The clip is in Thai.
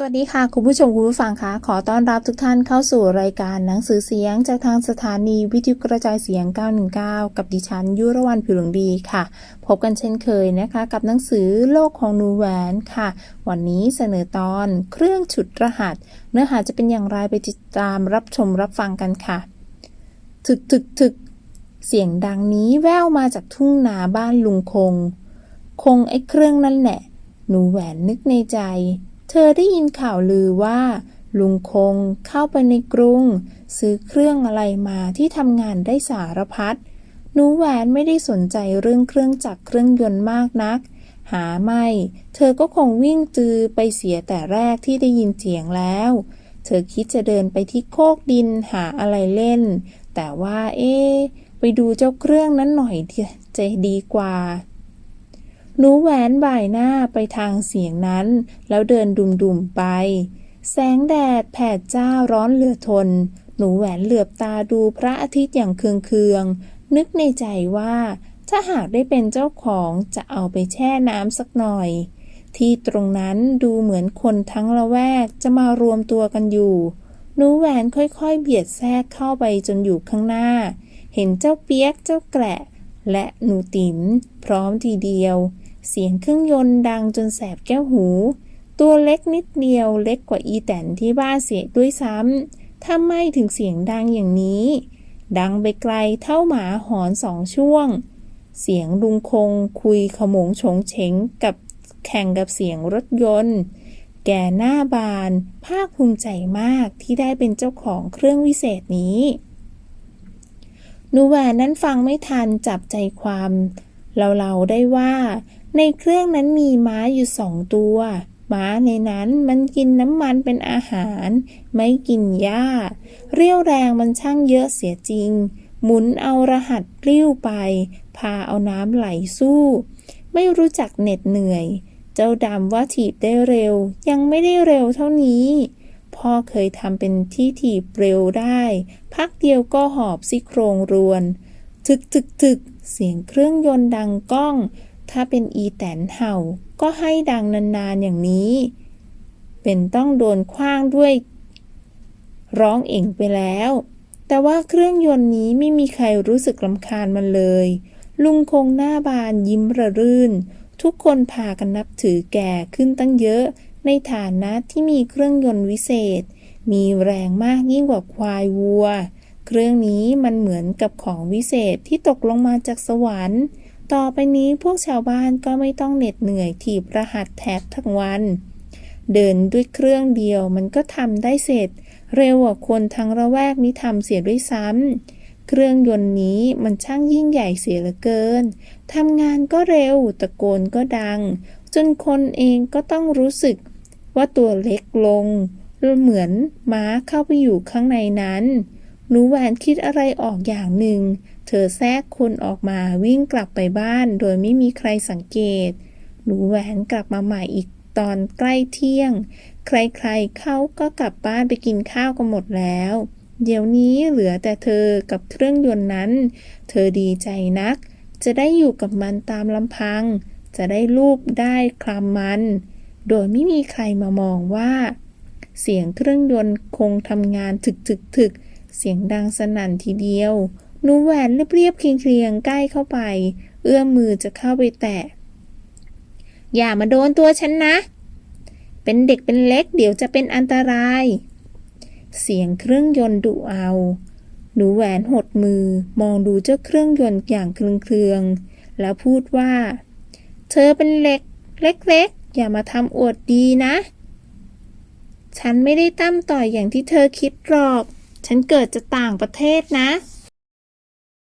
สวัสดีค่ะ คุณผู้ชมคุณผู้ฟังคะขอต้อนรับทุกท่านเข้าสู่รายการหนังสือเสียง จากทางสถานีวิทยุกระจายเสียง 919 กับดิฉันยุรวรรณผิวหลวงดีค่ะ พบกันเช่นเคยนะคะ กับหนังสือโลกของหนูแหวนค่ะ วันนี้เสนอตอนเครื่องฉุดรหัส เนื้อหาจะเป็นอย่างไรไปติดตามรับชมรับฟังกันค่ะถึกถึกถึกเสียงดังนี้แว่วมาจากทุ่งนาบ้านลุงคง คงไอ้เครื่องนั่นแหละ หนูแหวนนึกในใจ เธอได้ยินข่าวลือว่า ลุงคงเข้าไปในกรุง ซื้อเครื่องอะไรมาที่ทำงานได้สารพัดหนูแหวนไม่ได้สนใจเรื่องเครื่องจักรเครื่องยนต์มากนัก หาไม่ เธอก็คงวิ่งจือไปเสียแต่แรกที่ได้ยินเสียงแล้ว เธอคิดจะเดินไปที่โคกดินหาอะไรเล่น แต่ว่าเอ๊ไปดูเจ้าเครื่องนั้นหน่อยจะดีกว่า หนูแหวนบ่ายหน้าไปทางเสียงนั้น แล้วเดินดุมๆไป แสงแดดแผดจ้าร้อนเหลือทน หนูแหวนเหลือบตาดูพระอาทิตย์อย่างเคืองๆ นึกในใจว่า ถ้าหากได้เป็นเจ้าของจะเอาไปแช่น้ำสักหน่อย ที่ตรงนั้นดูเหมือนคนทั้งละแวกจะมารวมตัวกันอยู่ หนูแหวนค่อยๆ เบียดแทรกเข้าไปจนอยู่ข้างหน้า เห็นเจ้าเปียกเจ้าแกละและหนูติ๋มพร้อมทีเดียว เสียงเครื่องยนต์ดังจนแสบแก้วหู ตัวเล็กนิดเดียวเล็กกว่าอีแตนที่บ้านเสียด้วยซ้ำทำไมถึงเสียงดังอย่างนี้ ดังไปไกลเท่าหมาหอนสองช่วง เสียงลุงคงคุยขโมงโฉงเฉงกับแข่งกับเสียงรถยนต์ แก่หน้าบาน ภาคภูมิใจมากที่ได้เป็นเจ้าของเครื่องวิเศษนี้นูแวนนั้นฟังไม่ทันจับใจความเราๆได้ว่า ในเครื่องนั้นมีม้าอยู่สองตัวม้าในนั้นมันกินน้ำมันเป็นอาหาร ไม่กินหญ้า เรี่ยวแรงมันช่างเยอะเสียจริง หมุนเอารหัสกลิ้วไป พาเอาน้ำไหลสู้ ไม่รู้จักเหน็ดเหนื่อย เจ้าดำว่าถีบได้เร็ว ยังไม่ได้เร็วเท่านี้ พ่อเคยทำเป็นที่ถีบเร็วได้ พักเดียวก็หอบซี่โครงรวน ถึกถึกถึกเสียงเครื่องยนต์ดังก้อง ถ้าเป็นอีแตนเห่าก็ให้ดังนานๆอย่างนี้ เป็นต้องโดนคว้างด้วย ร้องเอ่งไปแล้ว แต่ว่าเครื่องยนต์นี้ไม่มีใครรู้สึกรำคาญมันเลย ลุงคงหน้าบานยิ้มระรื่น ทุกคนพากันนับถือแก่ขึ้นตั้งเยอะ ในฐานะที่มีเครื่องยนต์วิเศษ มีแรงมากยิ่งกว่าควายวัว เครื่องนี้มันเหมือนกับของวิเศษที่ตกลงมาจากสวรรค์ ต่อไปนี้พวกชาวบ้านก็ไม่ต้องเหน็ดเหนื่อยถีบรหัสแทบทั้งวัน เดินด้วยเครื่องเดียวมันก็ทำได้เสร็จ เร็วกว่าคนทั้งระแวกนี้ทำเสียด้วยซ้ำเครื่องยนต์นี้มันช่างยิ่งใหญ่เสียเหลือเกินทำงานก็เร็วตะโกนก็ดัง จนคนเองก็ต้องรู้สึกว่าตัวเล็กลง เหมือนม้าเข้าไปอยู่ข้างในนั้นหนูแหวนคิดอะไรออกอย่างหนึ่ง เธอแทรกคนออกมาวิ่งกลับไปบ้านโดยไม่มีใครสังเกต หนูแหวนกลับมาใหม่อีกตอนใกล้เที่ยง ใครๆเขาก็กลับบ้านไปกินข้าวกันหมดแล้ว เดี๋ยวนี้เหลือแต่เธอกับเครื่องยนต์นั้น เธอดีใจนัก จะได้อยู่กับมันตามลำพัง จะได้ลูบได้คลำมัน โดยไม่มีใครมามองว่า เสียงเครื่องยนต์คงทำงานถึกถึกถึกเสียงดังสนั่นทีเดียว หนูแหวนเรียบๆเคียงๆใกล้เข้าไป เอื้อมมือจะเข้าไปแตะ อย่ามาโดนตัวฉันนะ เป็นเด็กเป็นเล็กเดี๋ยวจะเป็นอันตราย เสียงเครื่องยนต์ดุเอา หนูแหวนหดมือมองดูเจ้าเครื่องยนต์อย่างเครืองๆแล้วพูดว่า เธอเป็นเล็ก เล็กๆ อย่ามาทำอวดดีนะ ฉันไม่ได้ตั้มต่อยอย่างที่เธอคิดหรอก ฉันเกิดจากต่างประเทศนะ